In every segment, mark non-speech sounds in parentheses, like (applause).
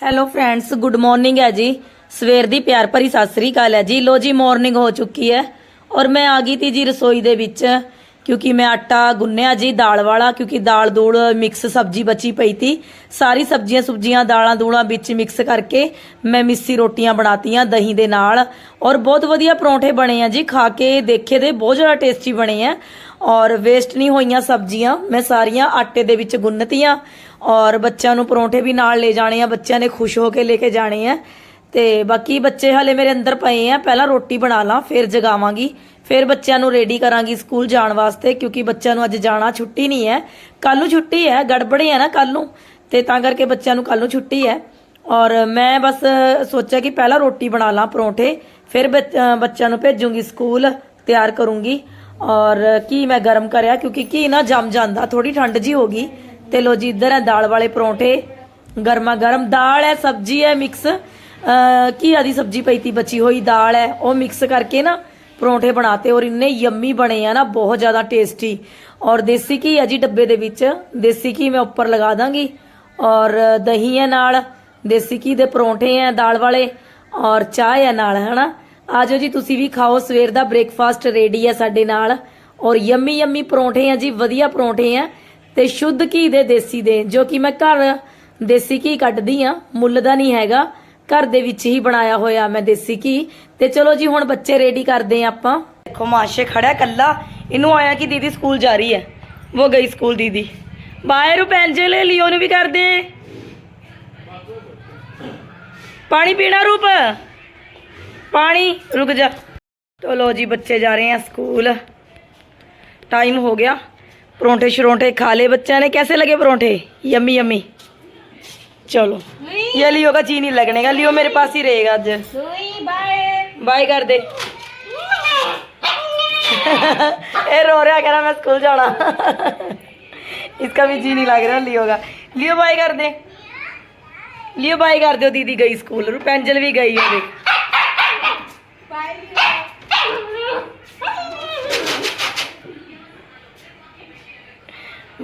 Hello friends good morning ਹੈ ਜੀ। ਸਵੇਰ ਦੀ ਪਿਆਰ ਭਰੀ ਸਤਿ ਸ੍ਰੀ ਅਕਾਲ ਹੈ ਜੀ। ਲੋ ਜੀ ਮਾਰਨਿੰਗ ਹੋ ਚੁੱਕੀ ਹੈ ਔਰ ਮੈਂ ਆ ਗਈ ਤੀ ਜੀ ਰਸੋਈ ਦੇ ਵਿੱਚ ਕਿਉਂਕਿ ਮੈਂ ਆਟਾ ਗੁੰਨਿਆ ਜੀ, ਦਾਲ ਵਾਲਾ, ਕਿਉਂਕਿ ਦਾਲ ਦੂਲ ਮਿਕਸ ਸਬਜ਼ੀ ਬਚੀ ਪਈ ਤੀ। ਸਾਰੀ ਸਬਜ਼ੀਆਂ ਸੁਬਜ਼ੀਆਂ, ਦਾਲਾਂ ਦੂਲਾਂ ਵਿੱਚ ਮਿਕਸ ਕਰਕੇ ਮੈਂ ਮਿੱਸੀ ਰੋਟੀਆਂ ਬਣਾਤੀਆਂ ਦਹੀਂ ਦੇ ਨਾਲ ਔਰ ਬਹੁਤ ਵਧੀਆ ਪਰੌਂਠੇ ਬਣੇ ਆ ਜੀ। ਖਾ ਕੇ ਦੇਖੇ ਦੇ ਬਹੁਤ ਜ਼ਿਆਦਾ ਟੇਸਟੀ ਬਣੇ ਆ ਔਰ ਵੇਸਟ ਨਹੀਂ ਹੋਈਆਂ ਸਬਜ਼ੀਆਂ। ਮੈਂ ਸਾਰੀਆਂ ਆਟੇ ਦੇ ਵਿੱਚ ਗੁੰਨਤੀਆਂ ਔਰ ਬੱਚਿਆਂ ਨੂੰ ਪਰੌਂਠੇ ਵੀ ਨਾਲ ਲੈ ਜਾਣੇ ਆ, ਬੱਚਿਆਂ ਨੇ ਖੁਸ਼ ਹੋ ਕੇ ਲੈ ਕੇ ਜਾਣੇ ਆ। ਤੇ ਬਾਕੀ ਬੱਚੇ ਹਲੇ ਮੇਰੇ ਅੰਦਰ ਪਏ ਆ, ਪਹਿਲਾਂ ਰੋਟੀ ਬਣਾ ਲਾਂ, ਫਿਰ ਜਗਾਵਾਂਗੀ, ਫਿਰ ਬੱਚਿਆਂ ਨੂੰ ਰੈਡੀ ਕਰਾਂਗੀ ਸਕੂਲ ਜਾਣ ਵਾਸਤੇ, ਕਿਉਂਕਿ ਬੱਚਿਆਂ ਨੂੰ ਅੱਜ ਜਾਣਾ ਛੁੱਟੀ ਨਹੀਂ ਹੈ। ਕੱਲ ਨੂੰ ਛੁੱਟੀ ਹੈ, ਗੜਬੜੇ ਹੈ ਨਾ ਕੱਲ ਨੂੰ, ਤੇ ਤਾਂ ਕਰਕੇ ਬੱਚਿਆਂ ਨੂੰ ਕੱਲ ਨੂੰ ਛੁੱਟੀ ਹੈ। ਔਰ ਮੈਂ ਬਸ ਸੋਚਿਆ ਕਿ ਪਹਿਲਾਂ ਰੋਟੀ ਬਣਾ ਲਾਂ, ਪਰੌਂਠੇ, ਫਿਰ ਬੱਚ- ਬੱਚਿਆਂ ਨੂੰ ਭੇਜੂੰਗੀ ਸਕੂਲ, ਤਿਆਰ ਕਰੂੰਗੀ। ਔਰ ਕੀ ਮੈਂ ਗਰਮ ਕਰਿਆ, ਕਿਉਂਕਿ ਕੀ ਨਾ ਜੰਮ ਜਾਂਦਾ ਥੋੜੀ ਠੰਡ ਜੀ ਹੋ ਗਈ। ਤੇ ਲੋ ਜੀ, ਇੱਧਰ ਹੈ ਦਾਲ ਵਾਲੇ ਪਰੌਂਠੇ। ਗਰਮਾ ਗਰਮ ਦਾਲ ਹੈ, ਸਬਜ਼ੀ ਹੈ ਮਿਕਸ ਘੀਆ ਦੀ ਸਬਜ਼ੀ ਪਈ ਤੀ, ਬਚੀ ਹੋਈ ਦਾਲ ਹੈ, ਉਹ ਮਿਕਸ ਕਰਕੇ ਨਾ ਪਰੌਂਠੇ ਬਣਾਤੇ ਔਰ ਇੰਨੇ ਯੰਮੀ ਬਣੇ ਆ ਨਾ, ਬਹੁਤ ਜ਼ਿਆਦਾ ਟੇਸਟੀ ਔਰ ਦੇਸੀ ਘੀ ਹੈ ਜੀ ਡੱਬੇ ਦੇ ਵਿੱਚ। ਦੇਸੀ ਘੀ ਮੈਂ ਉੱਪਰ ਲਗਾ ਦਾਂਗੀ। ਔਰ ਦਹੀਂ ਹੈ ਨਾਲ, ਦੇਸੀ ਘੀ ਦੇ ਪਰੌਂਠੇ ਹੈ ਦਾਲ ਵਾਲੇ। ਔਰ ਚਾਹ ਹੈ ਨਾਲ, ਹਨਾ? ਆਜੋ ਜੀ, ਤੁਸੀਂ ਵੀ ਖਾਓ, ਸਵੇਰ ਦਾ ਬ੍ਰੇਕਫਾਸਟ ਰੈਡੀ ਹੈ ਸਾਡੇ ਨਾਲ। ਔਰ ਯੰਮੀ ਯੰਮੀ ਪਰੌਂਠੇ ਆ ਜੀ, ਵਧੀਆ ਪਰੌਂਠੇ ਆ। ਤੇ ਸ਼ੁੱਧ ਘੀ ਦੇ ਦੇਸੀ ਦੇ, ਜੋ ਕਿ ਮੈਂ ਘਰ ਦੇਸੀ ਘੀ ਕੱਢਦੀ ਆ ਮੁੱਲ ਦਾ ਨਹੀਂ ਹੈਗਾ। ਘਰ ਦੇ ਵਿੱਚ ਹੀ ਬਣਾਇਆ ਹੋਇਆ ਮੈਂ ਦੇਸੀ ਘੀ। ਤੇ ਚਲੋ ਜੀ, ਹੁਣ ਬੱਚੇ ਰੈਡੀ ਕਰਦੇ ਆ ਆਪਾਂ। ਦੇਖੋ, ਮਾਸ਼ੇ ਖੜਾ ਕੱਲਾ। ਇਹਨੂੰ ਆਇਆ ਕਿ ਦੀਦੀ ਸਕੂਲ ਜਾ ਰਹੀ ਹੈ। ਉਹ ਗਈ ਸਕੂਲ ਦੀਦੀ। ਬਾਹਰ ਪੈਂਜੇ ਲੈ ਲਿਓ ਨੂੰ ਵੀ ਕਰਦੇ। ਪਾਣੀ ਪੀਣਾ ਰੂਪ? ਪਾਣੀ? ਰੁਕ ਜਾ। ਚਲੋ ਜੀ, ਬੱਚੇ ਜਾ ਰਹੇ ਆ ਸਕੂਲ। ਟਾਈਮ ਹੋ ਗਿਆ। परोंठे शरोंठे खा ले बच्चे ने। कैसे लगे परोंठे? Yummy yummy. चलो। ये लियो का जी नहीं लगने का। लियो मेरे पास ही रहेगा आज। बाय। कर दे। (laughs) ए रो रहा कह रहा मैं स्कूल जाना। (laughs) इसका भी जी नहीं लग रहा लियो का। लियो बाय कर दे। लियो बाय कर दो दीदी गई स्कूल। रुपेंजल भी गई है देख।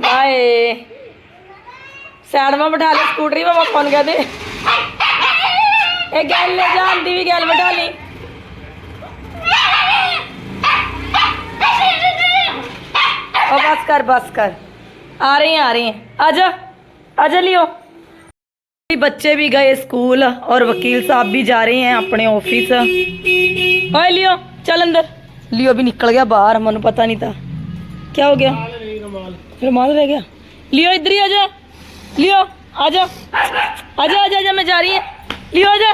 बाय साइड में बैठा ली स्कूटरी में पापा ने कहते एक गैल ले जा आंधी भी गैल बैठा ली और बस कर बस कर आ रहे हैं आ रहे हैं आजा आजा लियो बच्चे भी गए स्कूल और वकील साहब भी जा रहे हैं अपने ऑफिस ओए लियो चल अंदर लियो भी निकल गया बाहर मनु पता नहीं था क्या हो गया ਰਮਾਨ ਰਹਿ ਗਿਆ। ਲਿਓ ਇਧਰ ਹੀ ਆ ਜਾ। ਲਿਓ ਆ ਜਾ। ਆ ਜਾ ਆ ਜਾ ਮੈਂ ਜਾ ਰਹੀ ਹਾਂ। ਲਿਓ ਆ ਜਾ।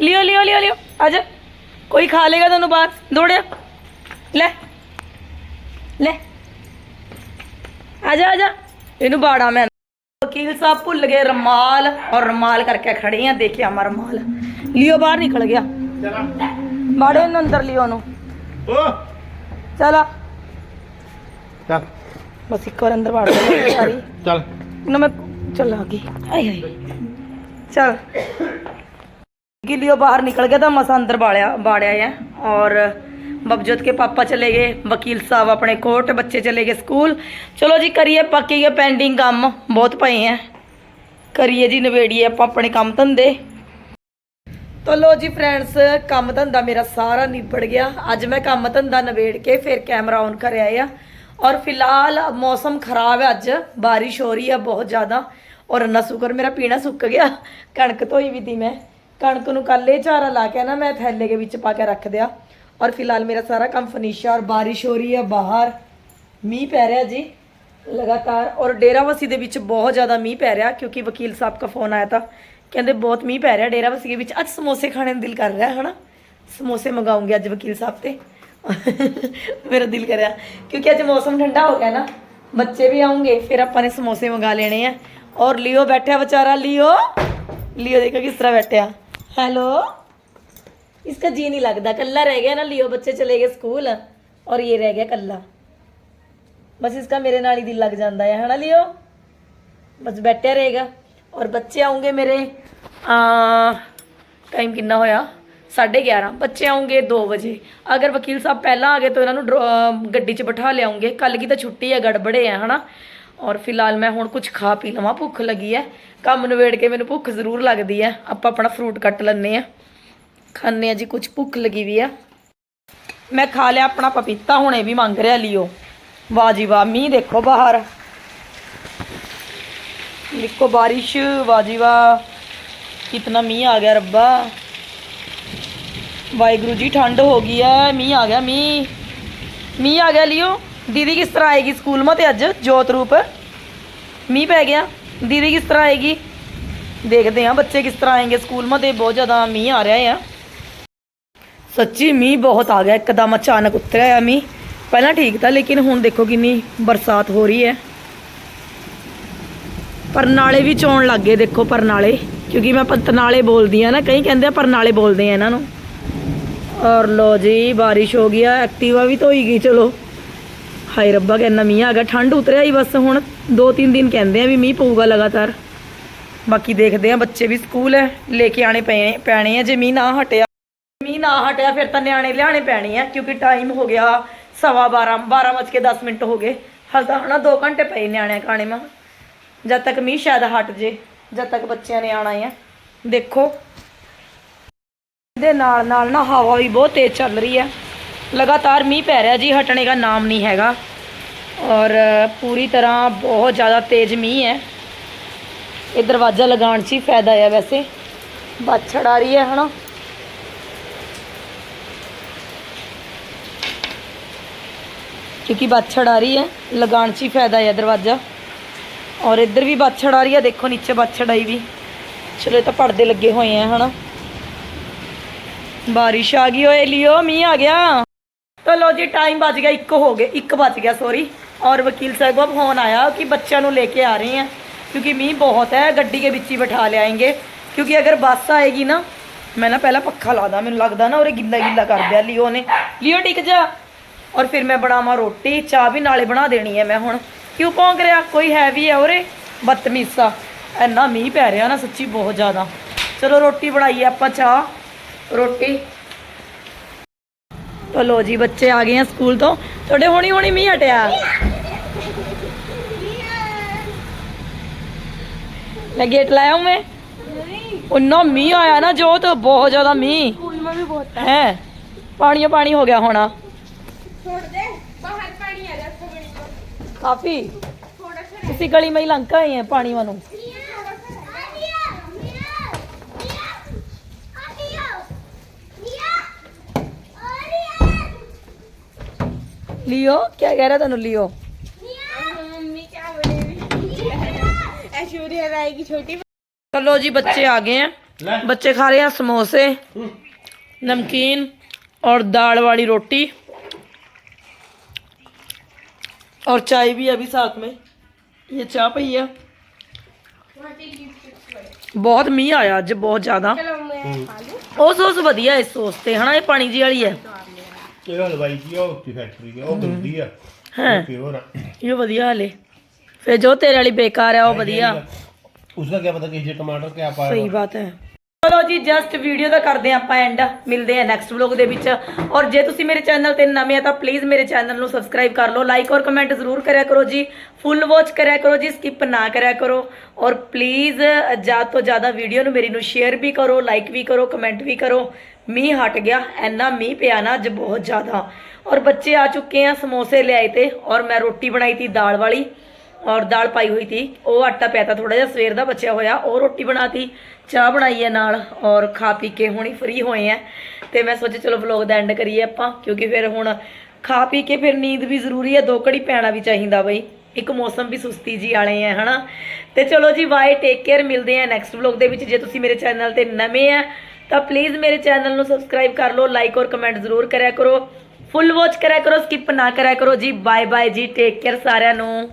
ਲਿਓ ਲਿਓ ਲਿਓ ਲਿਓ ਆ ਜਾ। ਕੋਈ ਖਾ ਲੇਗਾ ਤੈਨੂੰ ਬਾਹਰ। ਦੌੜਿਆ। ਲੈ। ਲੈ। ਆ ਜਾ ਆ ਜਾ। ਇਹਨੂੰ ਬਾੜਾ ਮੈਂ। ਵਕੀਲ ਸਾਹਿਬ ਭੁੱਲ ਗਏ ਰਮਾਲ ਔਰ ਰਮਾਲ ਕਰਕੇ ਖੜੇ ਆ ਦੇਖਿਆ ਮਰ ਰਮਾਲ ਲਿਓ ਬਾਹਰ ਨਿਕਲ ਗਿਆ। ਬਾੜੇ ਨੂੰ ਅੰਦਰ ਲਿਓ ਨੂੰ ਓ। ਚਲਾ। ਬਸ ਇੱਕ ਵਾਰ ਅੰਦਰ ਬਾੜ ਦੇ ਸਾਰੀ। ਚੱਲ। ਨਾ ਮੈਂ ਚੱਲ ਆ ਗਈ। ਆਏ ਹਾਏ। ਚਲ। ਗਿਲਿਓ ਬਾਹਰ ਨਿਕਲ ਗਿਆ ਤਾਂ ਮਸਾ ਅੰਦਰ ਬਾੜਿਆ ਬਾੜਿਆ ਹੈ ਔਰ ਬਬਜੋਤ ਕੇ ਪਾਪਾ ਚਲੇ ਗਏ ਵਕੀਲ ਸਾਹਿਬ ਆਪਣੇ ਕੋਰਟ ਬੱਚੇ ਚਲੇ ਗਏ ਸਕੂਲ। ਚਲੋ ਜੀ ਕਰੀਏ ਪੱਕੀ ਗਏ ਪੈਂਡਿੰਗ ਕੰਮ। ਬਹੁਤ ਪਏ ਆ। ਕਰੀਏ ਜੀ ਨਵੇੜੀਏ ਆਪਾਂ ਆਪਣੇ ਕੰਮ ਧੰਦੇ। ਤੋ ਲੋ ਜੀ ਫਰੈਂਡਸ ਕੰਮ ਧੰਦਾ ਮੇਰਾ ਸਾਰਾ ਨਿਬੜ ਗਿਆ। ਅੱਜ ਮੈਂ ਕੰਮ ਧੰਦਾ ਨਵੇੜ ਕੇ ਫਿਰ ਕੈਮਰਾ ਔਨ ਕਰ ਆਇਆ ਔਰ ਫਿਲਹਾਲ ਮੌਸਮ ਖਰਾਬ ਹੈ ਅੱਜ, ਬਾਰਿਸ਼ ਹੋ ਰਹੀ ਹੈ ਬਹੁਤ ਜ਼ਿਆਦਾ। ਔਰ ਅੰਨਾ ਸ਼ੁਕਰ, ਮੇਰਾ ਪੀਣਾ ਸੁੱਕ ਗਿਆ। ਕਣਕ ਧੋਈ ਵੀ ਤੀ ਮੈਂ। ਕਣਕ ਨੂੰ ਕੱਲੇ ਝਾਰਾ ਲਾ ਕੇ ਨਾ ਮੈਂ ਥੈਲੇ ਦੇ ਵਿੱਚ ਪਾ ਕੇ ਰੱਖ ਦਿਆ। ਔਰ ਫਿਲਹਾਲ ਮੇਰਾ ਸਾਰਾ ਕੰਮ ਫਿਨਿਸ਼ ਹੈ ਔਰ ਬਾਰਿਸ਼ ਹੋ ਰਹੀ ਹੈ ਬਾਹਰ। ਮੀਂਹ ਪੈ ਰਿਹਾ ਜੀ, ਲਗਾਤਾਰ। ਔਰ ਡੇਰਾਵਸੀ ਦੇ ਵਿੱਚ ਬਹੁਤ ਜ਼ਿਆਦਾ ਮੀਂਹ ਪੈ ਰਿਹਾ ਕਿਉਂਕਿ ਵਕੀਲ ਸਾਹਿਬ ਦਾ ਫੋਨ ਆਇਆ ਤਾਂ। ਕਹਿੰਦੇ ਬਹੁਤ ਮੀਂਹ ਪੈ ਰਿਹਾ ਡੇਰਾਵਸੀ ਦੇ ਵਿੱਚ। ਅੱਜ ਸਮੋਸੇ ਖਾਣੇ ਨੂੰ ਦਿਲ ਕਰ ਰਿਹਾ ਹੈ ਹਨਾ? ਸਮੋਸੇ ਮੰਗਾਉਂਗੇ ਅੱਜ ਵਕੀਲ ਸਾਹਿਬ ਤੇ। मेरा दिल कर क्योंकि अच्छे मौसम ठंडा हो गया ना, बच्चे भी आऊँगे, फिर अपने समोसे मंगा लेने हैं। और लियो बैठा बेचारा, लियो। लियो देखो किस तरह बैठे हेलो। इसका जी नहीं लगता, कल्ला रह गया ना लियो, बच्चे चले गए स्कूल, और ये रह गया कल्ला। बस इसका मेरे नाल ही दिल लग जाता है है ना लियो? बस बैठे रहेगा, और बच्चे आऊँगे मेरे टाइम कितना होया? 11:30 ਬੱਚੇ ਆਉਂਗੇ 2 ਵਜੇ। ਅਗਰ ਵਕੀਲ ਸਾਹਿਬ ਪਹਿਲਾਂ ਆ ਗਏ ਤਾਂ ਇਹਨਾਂ ਨੂੰ ਗੱਡੀ 'ਚ ਬਿਠਾ ਲਿਆਉਂਗੇ ਕੱਲ ਕੀ ਤਾਂ ਛੁੱਟੀ ਹੈ, ਗੜਬੜੇ ਹੈ, ਹਨਾ? ਔਰ ਫਿਲਹਾਲ ਮੈਂ ਹੁਣ ਕੁਝ ਖਾ ਪੀ ਲਵਾਂ, ਭੁੱਖ ਲੱਗੀ ਹੈ। ਕੰਮ ਨਵੇੜ ਕੇ ਮੈਨੂੰ ਭੁੱਖ ਜ਼ਰੂਰ ਲੱਗਦੀ ਹੈ। ਆਪਾਂ ਆਪਣਾ ਫਰੂਟ ਕੱਟ ਲੈਣੇ ਆ ਖਾਣੇ ਆ ਜੀ ਕੁਝ ਭੁੱਖ ਲੱਗੀ ਵੀ ਆ ਮੈਂ ਖਾ ਲਿਆ ਆਪਣਾ ਪਪੀਤਾ, ਹੁਣੇ ਵੀ ਮੰਗ ਰਿਹਾ ਲਿਓ। ਵਾਹ ਜੀ ਵਾਹ, ਮੀਂਹ ਦੇਖੋ ਬਾਹਰ। ਦੇਖੋ ਬਾਰਿਸ਼, ਵਾਹ ਜੀ ਵਾਹ। ਕਿਤਨਾ ਮੀਂਹ ਆ ਗਿਆ ਰੱਬਾ। ਵਾਹਿਗੁਰੂ ਜੀ, ਠੰਡ ਹੋ ਗਈ ਹੈ ਮੀਂਹ ਆ ਗਿਆ, ਮੀਂਹ। ਮੀਂਹ ਆ ਗਿਆ, ਲਿਓ। ਦੀਦੀ ਕਿਸ ਤਰ੍ਹਾਂ ਆਏਗੀ ਸਕੂਲ ਮਾ ਤੇ ਅੱਜ? ਜੋਤ ਰੂਪ। ਮੀਂਹ ਪੈ ਗਿਆ। ਦੀਦੀ ਕਿਸ ਤਰ੍ਹਾਂ ਆਏਗੀ? ਦੇਖਦੇ ਹਾਂ ਬੱਚੇ ਕਿਸ ਤਰ੍ਹਾਂ ਆਏਗੇ ਸਕੂਲ ਮਾ ਤੇ ਬਹੁਤ ਜ਼ਿਆਦਾ ਮੀਂਹ ਆ ਰਿਹਾ ਆ। ਸੱਚੀ ਮੀਂਹ ਬਹੁਤ ਆ ਗਿਆ, ਇੱਕਦਮ ਅਚਾਨਕ ਉਤਰਿਆ ਆ ਮੀਂਹ। ਪਹਿਲਾਂ ਠੀਕ ਤਾਂ, ਲੇਕਿਨ ਹੁਣ ਦੇਖੋ ਕਿੰਨੀ ਬਰਸਾਤ ਹੋ ਰਹੀ ਹੈ ਪਰਨਾਲੇ ਵੀ ਚੋਣ ਲੱਗ ਗਏ, ਦੇਖੋ ਪਰਨਾਲੇ। ਕਿਉਂਕਿ ਮੈਂ ਪਤਨਾਲੇ ਬੋਲਦੀ ਆ ਨਾ, ਕਈ ਕਹਿੰਦੇ ਆ ਪਰਨਾਲੇ ਬੋਲਦੇ ਆ ਇਹਨਾਂ ਨੂੰ। ਔਰ ਲੋ ਜੀ, ਬਾਰਿਸ਼ ਹੋ ਗਈ ਆ, ਐਕਟਿਵਾ ਵੀ ਧੋਈ ਗਈ, ਚਲੋ। ਹਾਏ ਰੱਬਾ ਕਹਿੰਦਾ ਮੀਂਹ ਆ ਗਿਆ, ਠੰਡ ਉਤਰਿਆ ਹੀ ਬਸ ਹੁਣ। 2-3 ਦਿਨ ਕਹਿੰਦੇ ਆ ਵੀ ਮੀਂਹ ਪਊਗਾ ਲਗਾਤਾਰ। ਬਾਕੀ ਦੇਖਦੇ ਆ, ਬੱਚੇ ਵੀ ਸਕੂਲ ਹੈ ਲੈ ਕੇ ਆਣੇ ਪਏ, ਪੈਣੇ ਆ, ਜੇ ਮੀਂਹ ਨਾ ਹਟਿਆ। ਮੀਂਹ ਨਾ ਹਟਿਆ, ਫਿਰ ਤਾਂ ਨਿਆਣੇ ਲਿਆਣੇ ਪੈਣੇ ਆ, ਕਿਉਂਕਿ ਟਾਈਮ ਹੋ ਗਿਆ ਸਵਾ 12 12 ਵੱਜ ਕੇ 10 ਮਿੰਟ ਹੋ ਗਏ। ਹਾਲ ਤਾਂ ਹਣਾ 2 ਘੰਟੇ ਪਏ ਨਿਆਣਿਆਂ ਖਾਣੇ ਮਾ। ਜਦ ਤੱਕ ਮੀਂਹ ਸ਼ਾਇਦ ਹਟ ਜੇ, ਜਦ ਤੱਕ ਬੱਚਿਆਂ ਨੇ ਆਣਾ ਹੈ ਦੇਖੋ ਦੇ ਨਾਲ ਨਾਲ ਨਾ ਹਵਾ ਵੀ ਬਹੁਤ ਤੇਜ਼ ਚੱਲ ਰਹੀ ਹੈ। ਲਗਾਤਾਰ ਮੀਂਹ ਪੈ ਰਿਹਾ ਜੀ, ਹਟਣੇ ਦਾ ਨਾਮ ਨਹੀਂ ਹੈਗਾ। ਔਰ ਪੂਰੀ ਤਰ੍ਹਾਂ ਬਹੁਤ ਜ਼ਿਆਦਾ ਤੇਜ਼ ਮੀਂਹ ਹੈ। ਇਹ ਦਰਵਾਜ਼ਾ ਲਗਾਉਣ 'ਚ ਹੀ ਫਾਇਦਾ ਹੈ ਵੈਸੇ। ਬਾਛੜ ਆ ਰਹੀ ਹੈ, ਹਨਾ। ਕਿਉਂਕਿ ਬਾਛੜ ਆ ਰਹੀ ਹੈ, ਲਗਾਉਣ 'ਚ ਹੀ ਫਾਇਦਾ ਹੈ ਦਰਵਾਜ਼ਾ। ਔਰ ਇੱਧਰ ਵੀ ਬਾਛੜ ਆ ਰਹੀ ਹੈ, ਦੇਖੋ ਨੀਚੇ ਬਾਛੜ ਆਈ ਵੀ। ਚਲੋ ਇਹ ਤਾਂ ਪਰਦੇ ਲੱਗੇ ਹੋਏ ਆ, ਹਨਾ। ਬਾਰਿਸ਼ ਆ ਗਈ ਓਏ ਲਿਓ ਮੀਂਹ ਆ ਗਿਆ ਚਲੋ ਜੀ ਟਾਈਮ ਵੱਜ ਗਿਆ 1 ਹੋ ਗਏ 1 ਵੱਜ ਗਿਆ ਸੌਰੀ ਔਰ ਵਕੀਲ ਸਾਹਿਬ ਦਾ ਫੋਨ ਆਇਆ ਕਿ ਬੱਚਿਆਂ ਨੂੰ ਲੈ ਕੇ ਆ ਰਹੇ हैं क्योंकि ਮੀਂਹ ਬਹੁਤ ਹੈ ਗੱਡੀ के ਵਿੱਚ ਹੀ ਬਿਠਾ ले आएंगे क्योंकि अगर ਬੱਸ ਆਏਗੀ ਨਾ ਮੈਂ ਨਾ ਪਹਿਲਾਂ ਪੱਖਾ ਲਾਦਾ ਮੈਨੂੰ ਲੱਗਦਾ ਨਾ ਉਹਰੇ ਗਿੱਲਾ ਗਿੱਲਾ ਕਰ ਦਿਆ ਲਿਓ ਨੇ ਲਿਓ ਟਿਕ ਜਾ ਔਰ ਫਿਰ ਮੈਂ ਬਣਾਵਾਂ ਰੋਟੀ ਚਾਹ ਵੀ ਨਾਲੇ ਬਣਾ ਦੇਣੀ ਹੈ ਮੈਂ ਹੁਣ ਕਿਉਂ ਭੌਂਕ ਰਿਹਾ ਕੋਈ ਹੈ ਵੀ ਹੈ ਉਰੇ ਬਦਤਮੀਜ਼ਾ ਇੰਨਾ ਮੀਂਹ ਪੈ ਰਿਹਾ ਨਾ ਸੱਚੀ ਬਹੁਤ ਜ਼ਿਆਦਾ ਚਲੋ ਰੋਟੀ ਬਣਾਈਏ ਆਪਾਂ ਚਾਹ ਰੋਟੀ। ਤੋ ਲੋ ਜੀ, ਬੱਚੇ ਆ ਗਏ ਆ ਸਕੂਲ ਤੋਂ। ਤੁਹਾਡੇ ਹੁਣੀ ਹੁਣੀ ਮੀਂਹ ਹਟਿਆ। ਲੈ ਗੇਟ ਲਾਇਆ ਮੈਂ ਉਨਾ ਮੀਂਹ ਆਇਆ ਨਾ ਜੋ ਤਾਂ ਬਹੁਤ ਜ਼ਿਆਦਾ ਮੀਂਹ। ਸਕੂਲ ਮੈਂ ਵੀ ਬਹੁਤ ਹੈ ਪਾਣੀ ਪਾਣੀ ਹੋ ਗਿਆ ਹੋਣਾ। ਕਾਫੀ। ਤੁਸੀਂ ਗਲੀ ਮਈ ਲੰਕਾ ਹੈ ਪਾਣੀ ਵਾਂ ਕੀ ਕਹਿ ਰਿਹਾ ਤੁਹਾਨੂੰ ਲਿਓ मम्मी क्या बोलेगी ऐश्वर्या राय की छोटी चलो जी बच्चे आ गए हैं बच्चे खा रहे हैं समोसे नमकीन और दाल वाली रोटी और चाय भी है अभी साथ में ये चाय पई है ਬਹੁਤ ਮੀਂਹ ਆਇਆ ਅੱਜ ਬਹੁਤ ਜ਼ਿਆਦਾ चलो मैं खा लूं ਉਹ ਸੋਸ ਵਧੀਆ ਇਸ ਸੋਸ ਤੇ ਹਨਾ ਇਹ ਪਾਣੀ ਜੀ ਵਾਲੀ ਹੈ ਇਹ ਹਲਵਾਈ ਦੀ ਉਹ ਉੱਥੇ ਫੈਕਟਰੀ ਆ ਉਹ ਗੰਦੀ ਆ। ਹੈ। ਪਿਓਰ ਆ। ਇਹ ਵਧੀਆ ਹਲੇ। ਫਿਰ ਜੋ ਤੇਰੇ ਵਾਲੀ ਬੇਕਾਰ ਆ ਉਹ ਵਧੀਆ। ਉਸਦਾ ਕੀ ਪਤਾ ਕਿ ਟਮਾਟਰ ਕਿਆ ਪਾਇਆ ਸਹੀ ਬਾਤ ਹੈ। ਚਲੋ ਜੀ ਜਸਟ ਵੀਡੀਓ ਦਾ ਕਰਦੇ ਹਾਂ ਆਪਾਂ ਐਂਡ ਮਿਲਦੇ ਹਾਂ ਨੈਕਸਟ ਵਲੌਗ ਦੇ ਵਿੱਚ। ਔਰ ਜੇ ਤੁਸੀਂ ਮੇਰੇ ਚੈਨਲ ਤੇ ਨਵੇਂ ਆ ਤਾਂ ਪਲੀਜ਼ ਮੇਰੇ ਚੈਨਲ ਨੂੰ ਸਬਸਕ੍ਰਾਈਬ ਕਰ ਲਓ। ਲਾਈਕ ਔਰ ਕਮੈਂਟ ਜ਼ਰੂਰ ਕਰਿਆ ਕਰੋ ਜੀ। ਫੁੱਲ ਵਾਚ ਕਰਿਆ ਕਰੋ ਜੀ ਸਕਿਪ ਨਾ ਕਰਿਆ ਕਰੋ। ਔਰ ਪਲੀਜ਼ ਜ਼ਿਆਦਾ ਤੋਂ ਜ਼ਿਆਦਾ ਵੀਡੀਓ ਨੂੰ ਮੇਰੀ ਨੂੰ ਸ਼ੇਅਰ ਵੀ ਕਰੋ ਲਾਈਕ ਵੀ ਕਰੋ ਕਮੈਂਟ ਵੀ ਕਰੋ। ਮੀਂਹ ਹਟ ਗਿਆ ਐਨਾ ਮੀਂਹ ਪਿਆ ਨਾ ਅੱਜ ਬਹੁਤ ਜ਼ਿਆਦਾ। ਔਰ ਬੱਚੇ ਆ ਚੁੱਕੇ ਆ ਸਮੋਸੇ ਲਿਆਏ ਤੇ, ਔਰ ਮੈਂ ਰੋਟੀ ਬਣਾਈ ਤੀ ਦਾਲ ਵਾਲੀ, ਔਰ ਦਾਲ ਪਾਈ ਹੋਈ ਤੀ। ਉਹ ਆਟਾ ਪਿਆ ਤਾ ਥੋੜਾ ਜਿਹਾ, ਸਵੇਰ ਦਾ ਬਚਿਆ ਹੋਇਆ, ਉਹ ਰੋਟੀ ਬਣਾਤੀ ਚਾਹ ਬਣਾਈ ਹੈ ਨਾਲ, ਔਰ ਖਾ ਪੀ ਕੇ ਹੁਣੀ ਫ੍ਰੀ ਹੋਏ ਆ ਤੇ ਮੈਂ ਸੋਚਿਆ ਚਲੋ ਵਲੌਗ ਦਾ ਐਂਡ ਕਰੀਏ ਆਪਾਂ, ਕਿਉਂਕਿ ਫਿਰ ਹੁਣ ਖਾ ਪੀ ਕੇ ਫਿਰ ਨੀਂਦ ਵੀ ਜ਼ਰੂਰੀ ਹੈ ਦੋ ਘੜੀ ਪੈਣਾ ਵੀ ਚਾਹੀਦਾ ਬਈ। ਇੱਕ ਮੌਸਮ ਵੀ ਸੁਸਤੀ ਜੀ ਵਾਲੇ ਆ ਹਨਾ? ਤੇ ਚਲੋ ਜੀ ਬਾਏ ਟੇਕ ਕੇਅਰ ਮਿਲਦੇ ਆ ਨੈਕਸਟ ਵਲੌਗ ਦੇ ਵਿੱਚ। ਜੇ ਤੁਸੀਂ ਮੇਰੇ ਚੈਨਲ ਤੇ ਨਵੇਂ ਆ ਤਾਂ ਪਲੀਜ਼ ਮੇਰੇ ਚੈਨਲ ਨੂੰ ਸਬਸਕ੍ਰਾਈਬ ਕਰ ਲਓ ਲਾਈਕ ਔਰ ਕਮੈਂਟ ਜ਼ਰੂਰ ਕਰਿਆ ਕਰੋ। ਫੁੱਲ ਵਾਚ ਕਰਿਆ ਕਰੋ ਸਕਿਪ ਨਾ ਕਰਿਆ ਕਰੋ ਜੀ। ਬਾਏ ਬਾਏ ਜੀ ਟੇਕ ਕੇਅਰ ਸਾਰਿਆਂ ਨੂੰ।